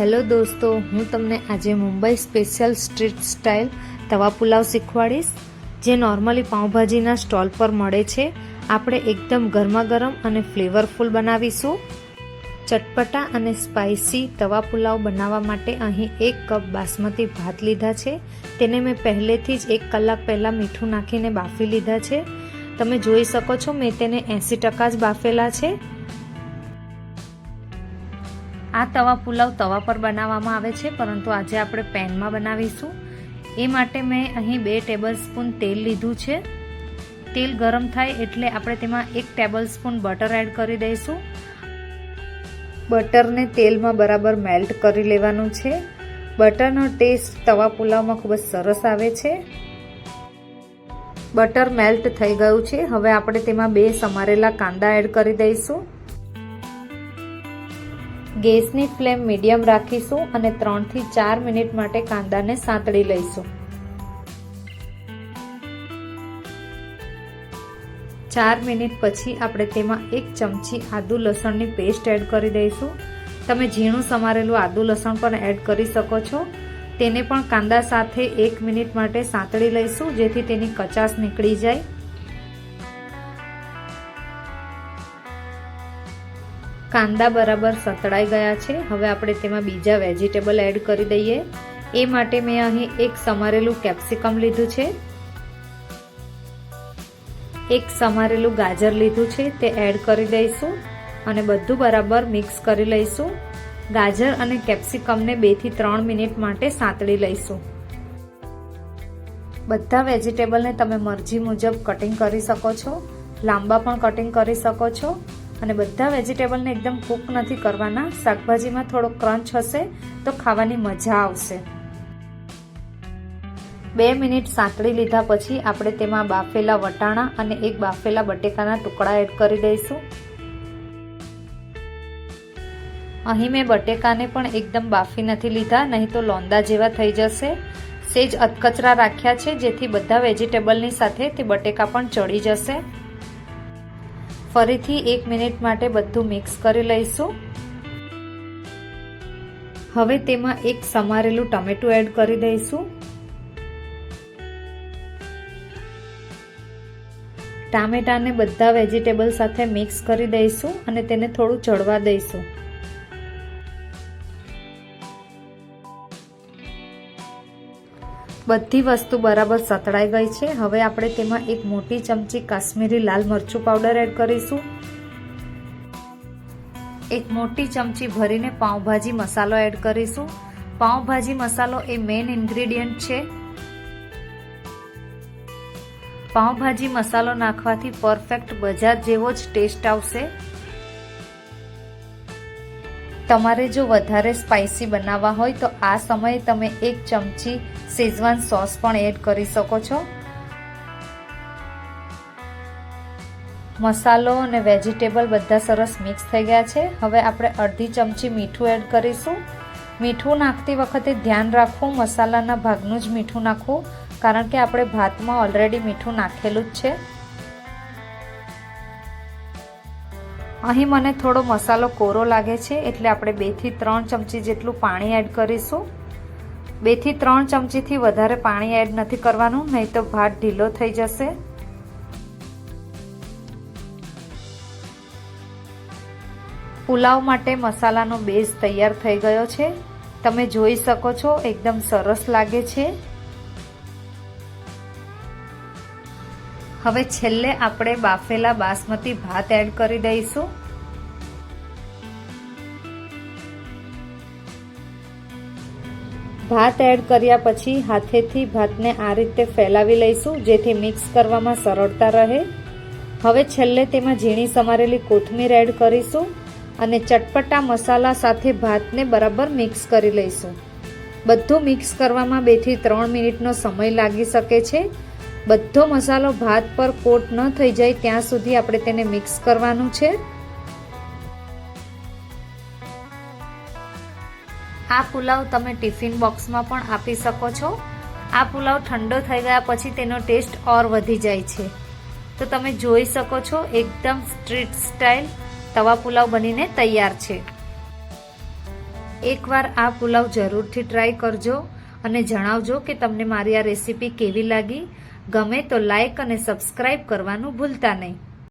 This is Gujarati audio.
હેલો દોસ્તો, હું તમને આજે મુંબઈ સ્પેશિયલ સ્ટ્રીટ સ્ટાઇલ તવા પુલાવ શીખવાડીશ, જે નોર્મલી પાઉંભાજીના સ્ટોલ પર મળે છે. આપણે એકદમ ગરમા ગરમ અને ફ્લેવરફુલ બનાવીશું. ચટપટા અને સ્પાઇસી તવા પુલાવ બનાવવા માટે અહીં એક કપ બાસમતી ભાત લીધા છે. તેને મેં પહેલેથી જ એક કલાક પહેલાં મીઠું નાખીને બાફી લીધા છે. તમે જોઈ શકો છો, મેં તેને એંસી ટકા જ બાફેલા છે. આ તવા પુલાવ તવા પર બનાવવામાં આવે છે, પરંતુ આજે આપણે પેનમાં બનાવીશું. એ માટે મેં અહીં બે ટેબલ સ્પૂન તેલ લીધું છે. તેલ ગરમ થાય એટલે આપણે તેમાં એક ટેબલ સ્પૂન બટર એડ કરી દઈશું. બટરને તેલમાં બરાબર મેલ્ટ કરી લેવાનું છે. બટરનો ટેસ્ટ તવા પુલાવમાં ખૂબ જ સરસ આવે છે. બટર મેલ્ટ થઈ ગયું છે. હવે આપણે તેમાં બે સમારેલા કાંદા એડ કરી દઈશું. ગેસની ફ્લેમ મીડિયમ રાખીશું અને ત્રણથી ચાર મિનિટ માટે કાંદાને સાંતળી લઈશું. ચાર મિનિટ પછી આપણે તેમાં એક ચમચી આદુ લસણની પેસ્ટ એડ કરી દઈશું. તમે ઝીણું સમારેલું આદુ લસણ પણ એડ કરી શકો છો. તેને પણ કાંદા સાથે એક મિનિટ માટે સાંતળી લઈશું જેથી તેની કચાશ નીકળી જાય. કાંદા બરાબર સતળાઈ ગયા છે. હવે આપણે તેમાં બીજા વેજીટેબલ એડ કરી દઈએ. એ માટે મેં અહીં એક સમારેલું કેપ્સિકમ લીધું છે. એક સમારેલું ગાજર લીધું છે. તે એડ કરી દઈશું અને બધું બરાબર મિક્સ કરી લઈશું. ગાજર અને કેપ્સિકમને બેથી ત્રણ મિનિટ માટે સાંતળી લઈશું. બધા વેજીટેબલને તમે મરજી મુજબ કટિંગ કરી શકો છો. લાંબા પણ કટિંગ કરી શકો છો. અને બધા વેજીટેબલને એકદમ કૂક નથી કરવાના. શાકભાજીમાં થોડો ક્રંચ હશે તો ખાવાની મજા આવશે. બે મિનિટ સાંતળી લીધા પછી આપણે તેમાં બાફેલા વટાણા અને એક બાફેલા બટેકાના ટુકડા એડ કરી દઈશું. અહીં મેં બટેકાને પણ એકદમ બાફી નથી લીધા, નહીં તો લોંદા જેવા થઈ જશે. સેજ અધકચરા રાખ્યા છે, જેથી બધા વેજીટેબલની સાથે તે બટેકા પણ ચડી જશે. ફરીથી એક મિનિટ માટે બધું મિક્સ કરી લઈશું. હવે તેમાં એક સમારેલું ટમેટું એડ કરી દઈશું. ટામેટાને બધા વેજીટેબલ સાથે મિક્સ કરી દઈશું અને તેને થોડું ચડવા દઈશું. બધી વસ્તુ બરાબર સતળાઈ ગઈ છે. હવે આપણે તેમાં એક મોટી ચમચી કાશ્મીરી લાલ મરચું પાવડર એડ કરીશું. એક મોટી ચમચી ભરીને પાઉંભાજી મસાલો એડ કરીશું. પાઉંભાજી મસાલો એ મેઇન ઇન્ગ્રેડિયન્ટ છે. પાઉંભાજી મસાલો નાખવાથી પરફેક્ટ બજાર જેવો જ ટેસ્ટ આવશે. તમારે જો વધારે સ્પાઇસી બનાવવા હોય તો આ સમયે તમે એક ચમચી શેઝવાન સોસ પણ એડ કરી શકો છો. મસાલો અને વેજીટેબલ બધા સરસ મિક્સ થઈ ગયા છે. હવે આપણે અડધી ચમચી મીઠું એડ કરીશું. મીઠું નાખતી વખતે ધ્યાન રાખવું, મસાલાના ભાગનું જ મીઠું નાખવું, કારણ કે આપણે ભાતમાં ઓલરેડી મીઠું નાખેલું જ છે. અહીં મને થોડો મસાલો કોરો લાગે છે, એટલે આપણે બેથી ત્રણ ચમચી જેટલું પાણી એડ કરીશું. બેથી ત્રણ ચમચીથી વધારે પાણી એડ નથી કરવાનું, નહીં તો ભાત ઢીલો થઈ જશે. પુલાવ માટે મસાલાનો બેઝ તૈયાર થઈ ગયો છે. તમે જોઈ શકો છો, એકદમ સરસ લાગે છે. હવે છેલ્લે આપણે બાફેલા બાસમતી ભાત એડ કરી દઈશું. ભાત એડ કર્યા પછી હાથેથી ભાતને આ રીતે ફેલાવી લઈશું, જેથી મિક્સ કરવામાં સરળતા રહે. હવે છેલ્લે તેમાં ઝીણી સમારેલી કોથમીર એડ કરીશું અને ચટપટા મસાલા સાથે ભાતને બરાબર મિક્સ કરી લઈશું. બધું મિક્સ કરવામાં બેથી ત્રણ મિનિટનો સમય લાગી શકે છે. બધો મસાલો ભાત પર કોટ ન થઈ જાય ત્યાં સુધી આપણે તેને મિક્સ કરવાનું છે. આ પુલાવ તમે ટિફિન બોક્સમાં પણ આપી શકો છો. આ પુલાવ ઠંડો થઈ ગયા પછી તેનો ટેસ્ટ ઓર વધી જાય છે. તો તમે જોઈ શકો છો એકદમ સ્ટ્રીટ સ્ટાઇલ તવા પુલાવ બનીને તૈયાર છે. એકવાર આ પુલાવ જરૂરથી ટ્રાય કરજો અને જણાવજો કે તમને મારી આ રેસીપી કેવી લાગી ગમે તો લાઇક અને સબસ્ક્રાઇબ કરવાનું ભૂલતા નહીં.